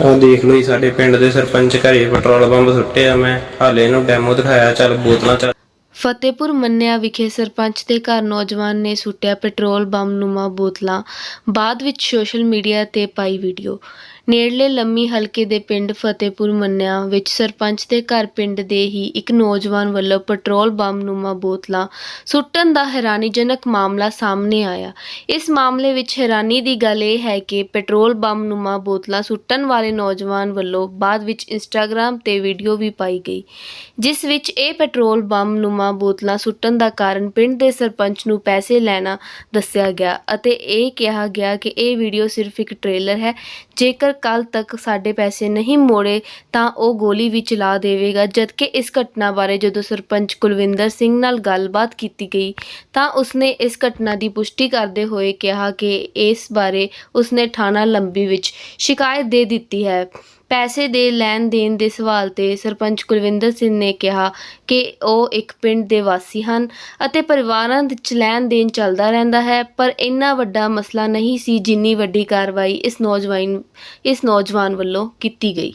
ਆਹ ਦੇਖ ਲਓ ਜੀ, ਸਾਡੇ ਪਿੰਡ ਦੇ ਸਰਪੰਚ ਘਰੇ ਪੈਟਰੋਲ ਬੰਬ ਸੁੱਟਿਆ ਮੈਂ ਹਾਲੇ ਇਹਨੂੰ ਡੈਮੋ ਦਿਖਾਇਆ, ਚੱਲ ਬੋਤਲਾਂ ਚੱਲ। ਫਤਿਹਪੁਰ ਮੰਨਿਆ ਵਿਖੇ ਸਰਪੰਚ ਦੇ ਘਰ ਨੌਜਵਾਨ ਨੇ ਸੁੱਟਿਆ ਪੈਟਰੋਲ ਬੰਬ ਨੁਮਾ ਬੋਤਲਾਂ, ਬਾਅਦ ਵਿੱਚ ਸੋਸ਼ਲ ਮੀਡੀਆ ਤੇ ਪਾਈ ਵੀਡੀਓ ਨੇੜਲੇ ਲੰਮੀ ਹਲਕੇ ਦੇ ਪਿੰਡ ਫਤਿਹਪੁਰ ਮੰਨਿਆ, ਵਿੱਚ ਸਰਪੰਚ ਦੇ ਘਰ ਪਿੰਡ ਦੇ ਹੀ ਇੱਕ ਨੌਜਵਾਨ ਵੱਲੋਂ ਪੈਟਰੋਲ ਬੰਬ ਨੁਮਾ ਬੋਤਲਾਂ ਸੁੱਟਣ ਦਾ ਹੈਰਾਨੀਜਨਕ ਮਾਮਲਾ ਸਾਹਮਣੇ ਆਇਆ। ਇਸ ਮਾਮਲੇ ਵਿੱਚ ਹੈਰਾਨੀ ਦੀ ਗੱਲ ਇਹ ਹੈ ਕਿ ਪੈਟਰੋਲ ਬੰਬ ਨੁਮਾ ਬੋਤਲਾਂ ਸੁੱਟਣ ਵਾਲੇ ਨੌਜਵਾਨ ਵੱਲੋਂ ਬਾਅਦ ਵਿੱਚ ਇੰਸਟਾਗ੍ਰam ਤੇ ਵੀਡੀਓ ਵੀ ਪਾਈ ਗਈ, ਜਿਸ ਵਿੱਚ ਇਹ ਪੈਟਰੋਲ ਬੰਬ ਨੁਮਾ ਬੋਤਲਾਂ ਸੁੱਟਣ ਦਾ ਕਾਰਨ ਪਿੰਡ ਦੇ ਸਰਪੰਚ ਨੂੰ ਪੈਸੇ ਲੈਣਾ ਦੱਸਿਆ ਗਿਆ ਅਤੇ ਇਹ ਕਿਹਾ ਗਿਆ ਕਿ ਇਹ ਵੀਡੀਓ ਸਿਰਫ ਇੱਕ ਟ੍ਰੇਲਰ ਹੈ। ਜੇਕਰ ਕੱਲ ਤੱਕ ਸਾਡੇ ਪੈਸੇ ਨਹੀਂ ਮੋੜੇ, ਤਾਂ ਉਹ ਗੋਲੀ ਵੀ ਚਲਾ ਦੇਵੇਗਾ। ਜਦਕਿ ਇਸ ਘਟਨਾ ਬਾਰੇ ਜਦੋਂ ਸਰਪੰਚ ਕੁਲਵਿੰਦਰ ਸਿੰਘ ਨਾਲ ਗੱਲਬਾਤ ਕੀਤੀ ਗਈ, ਤਾਂ ਉਸਨੇ ਇਸ ਘਟਨਾ ਦੀ ਪੁਸ਼ਟੀ ਕਰਦੇ ਹੋਏ ਕਿਹਾ ਕਿ ਇਸ ਬਾਰੇ ਉਸਨੇ ਥਾਣਾ ਲੰਬੀ ਵਿੱਚ ਸ਼ਿਕਾਇਤ ਦੇ ਦਿੱਤੀ ਹੈ। ਪੈਸੇ ਦੇ ਲੈਣ ਦੇਣ ਦੇ ਸਵਾਲ ਤੇ ਸਰਪੰਚ ਕੁਲਵਿੰਦਰ ਸਿੰਘ ਨੇ ਕਿਹਾ ਕਿ ਉਹ ਇੱਕ ਪਿੰਡ ਦੇ ਵਾਸੀ ਹਨ ਅਤੇ ਪਰਿਵਾਰਾਂ ਵਿੱਚ ਲੈਣ ਦੇਣ ਚੱਲਦਾ ਰਹਿੰਦਾ ਹੈ, ਪਰ ਇੰਨਾ ਵੱਡਾ ਮਸਲਾ ਨਹੀਂ ਸੀ ਜਿੰਨੀ ਵੱਡੀ ਕਾਰਵਾਈ ਇਸ ਨੌਜਵਾਨ ਇਸ ਨੌਜਵਾਨ ਵੱਲੋਂ ਕੀਤੀ ਗਈ।